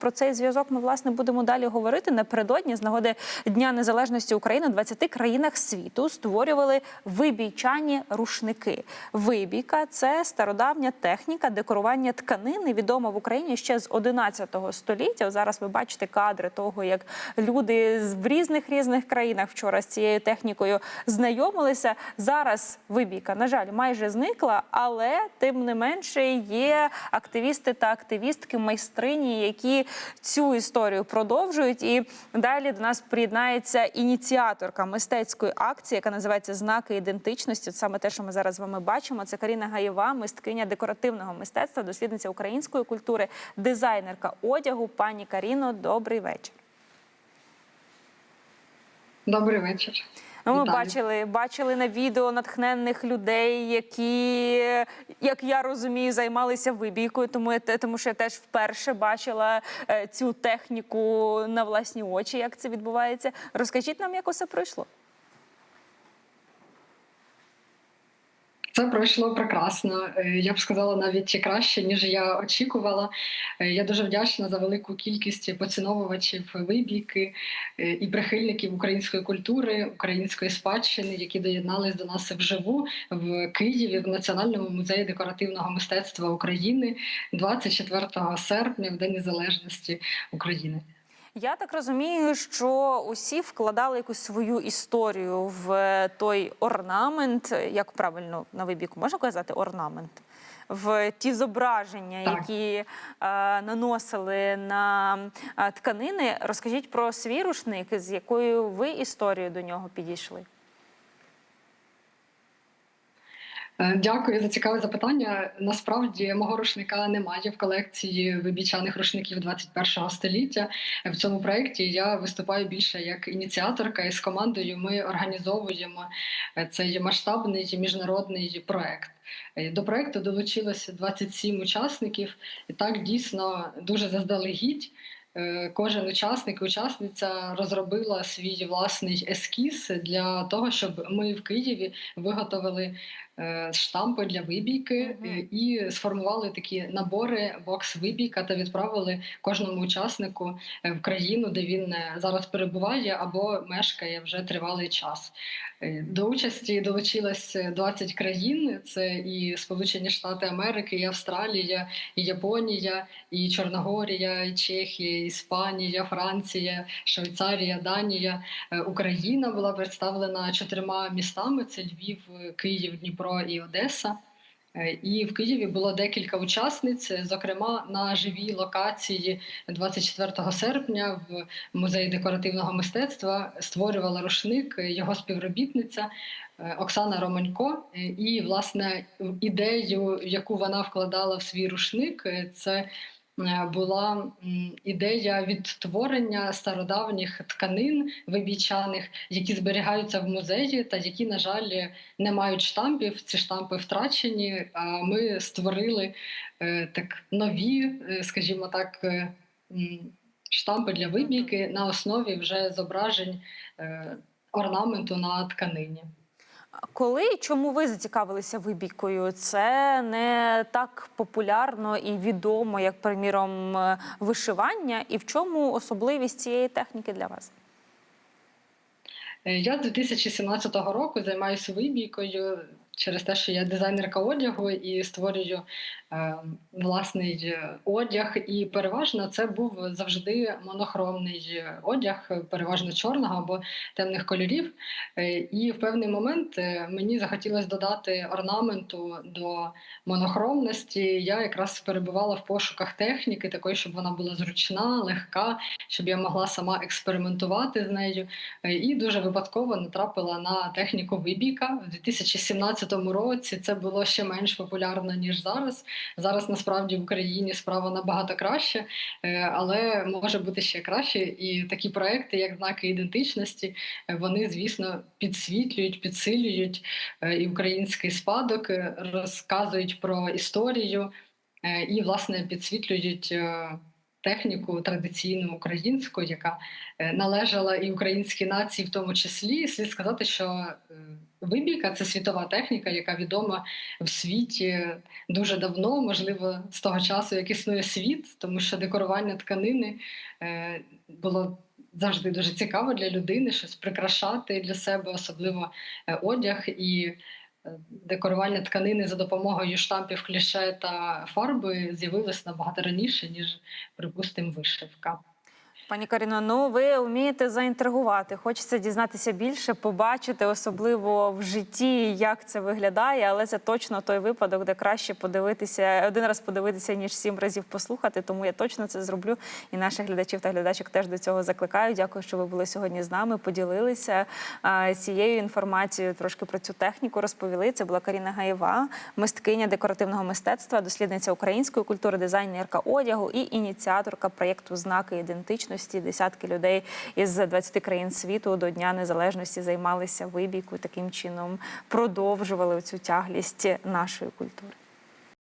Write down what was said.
Про цей зв'язок ми власне будемо далі говорити. Напередодні з нагоди Дня Незалежності України в 20 країнах світу створювали вибійчані рушники. Вибійка це стародавня техніка декорування тканини, відома в Україні ще з 11 століття. Зараз ви бачите кадри того, як люди в різних різних країнах вчора з цією технікою знайомилися. Зараз вибійка, на жаль, майже зникла, але тим не менше є активісти та активістки, майстрині, які цю історію продовжують. І далі до нас приєднається ініціаторка мистецької акції, яка називається Знаки ідентичності. Це саме те, що ми зараз з вами бачимо. Це Каріна Гаєва, мисткиня декоративного мистецтва, дослідниця української культури, дизайнерка одягу. Пані Каріно, добрий вечір. Добрий вечір. Ну, ми Вітаю. бачили, бачили на відео натхненних людей, які, як я розумію, займалися вибійкою. Тому я тому що я теж вперше бачила е, цю техніку на власні очі, як це відбувається. Розкажіть нам, як усе пройшло. Це пройшло прекрасно. Е, Я б сказала навіть краще, ніж я очікувала. Е, Я дуже вдячна за велику кількість поціновувачів вибійки е, і прихильників української культури, української спадщини, які доєднались до нас вживу в Києві в Національному музеї декоративного мистецтва України 24 серпня, в День Незалежності України. Я так розумію, що усі вкладали якусь свою історію в е, той орнамент, як правильно на вибіку можна казати орнамент. В ті зображення, Так. які е, наносили на е, тканини, розкажіть про свій рушник, з якою ви історією до нього підійшли. Е, Дякую за цікаве запитання. Насправді мого рушника немає в колекції вибічаних рушників 21-го століття. В цьому проєкті я виступаю більше як ініціаторка, і з командою ми організовуємо е, цей масштабний міжнародний проект. Е, До проекту долучилося 27 учасників, і так дійсно дуже заздалегідь. Е, Кожен учасник і учасниця розробила свій власний ескіз для того, щоб ми в Києві виготовили е, штампи для вибійки е, і сформували такі набори бокс вибійка та відправили кожному учаснику е, в країну, де він е, зараз перебуває або мешкає вже тривалий час. Е, До участі долучилось 20 країн: це і Сполучені Штати Америки, і Австралія, і Японія, і Чорногорія, і Чехія, і Іспанія, Франція, Швейцарія, Данія. Е, Україна була представлена чотирма містами: це Львів, е, Київ, Дніпро і Одеса. Е, І в Києві було декілька учасниць, е, зокрема на живій локації 24 серпня в музеї декоративного мистецтва створювала рушник е, його співробітниця Оксана Романько. І власне ідею, яку вона вкладала в свій рушник, це була ідея відтворення стародавніх тканин вибічаних, які зберігаються в музеї, та які, на жаль, не мають штампів. Ці штампи втрачені. А ми створили е, так нові, е, скажімо так, е, штампи для вибійки на основі вже зображень е, орнаменту на тканині. Коли і чому ви зацікавилися вибійкою? Це не так популярно і відомо, як, приміром, е, вишивання. І в чому особливість цієї техніки для вас? Е, Я з 2017 року займаюся вибійкою через те, що я дизайнерка одягу і створюю е, власний е, одяг. І переважно це був завжди монохромний одяг, переважно чорного або темних кольорів. Е, і в певний момент е, мені захотілося додати орнаменту до монохромності. Я якраз перебувала в пошуках техніки, такої, щоб вона була зручна, легка, щоб я могла сама експериментувати з нею. Е, І дуже випадково натрапила на техніку вибійка в 2017 році. Це було ще менш популярно ніж зараз. Зараз насправді в Україні справа набагато краще, е, але може бути ще краще. І такі проекти, як знаки ідентичності, е, вони, звісно, підсвітлюють, підсилюють е, і український спадок, розказують про історію і, власне, підсвітлюють. Техніку традиційну українську, яка е, належала і українській нації, в тому числі. Слід сказати, що е, вибійка це світова техніка, яка відома в світі дуже давно, можливо, з того часу, як існує світ, тому що декорування тканини е, було завжди дуже цікаво для людини, щось прикрашати для себе, особливо одяг і. Е, Декорування тканини за допомогою штампів кліше та фарби з'явилось набагато раніше, ніж, припустимо, вишивка. Пані Каріно, ну ви вмієте заінтригувати. Хочеться дізнатися більше, побачити, особливо в житті, як це виглядає. Але це точно той випадок, де краще подивитися один раз подивитися, ніж сім разів послухати. Тому я точно це зроблю. І наших глядачів та глядачок теж до цього закликаю. Дякую, що ви були сьогодні з нами. Поділилися цією інформацією. Трошки про цю техніку розповіли. Це була Каріна Гаєва, мисткиня декоративного мистецтва, дослідниця української культури, дизайнерка одягу і ініціаторка проєкту Знаки ідентичності. Десятки людей із 20 країн світу до Дня Незалежності займалися вибійкою. Таким чином продовжували цю тяглість нашої культури.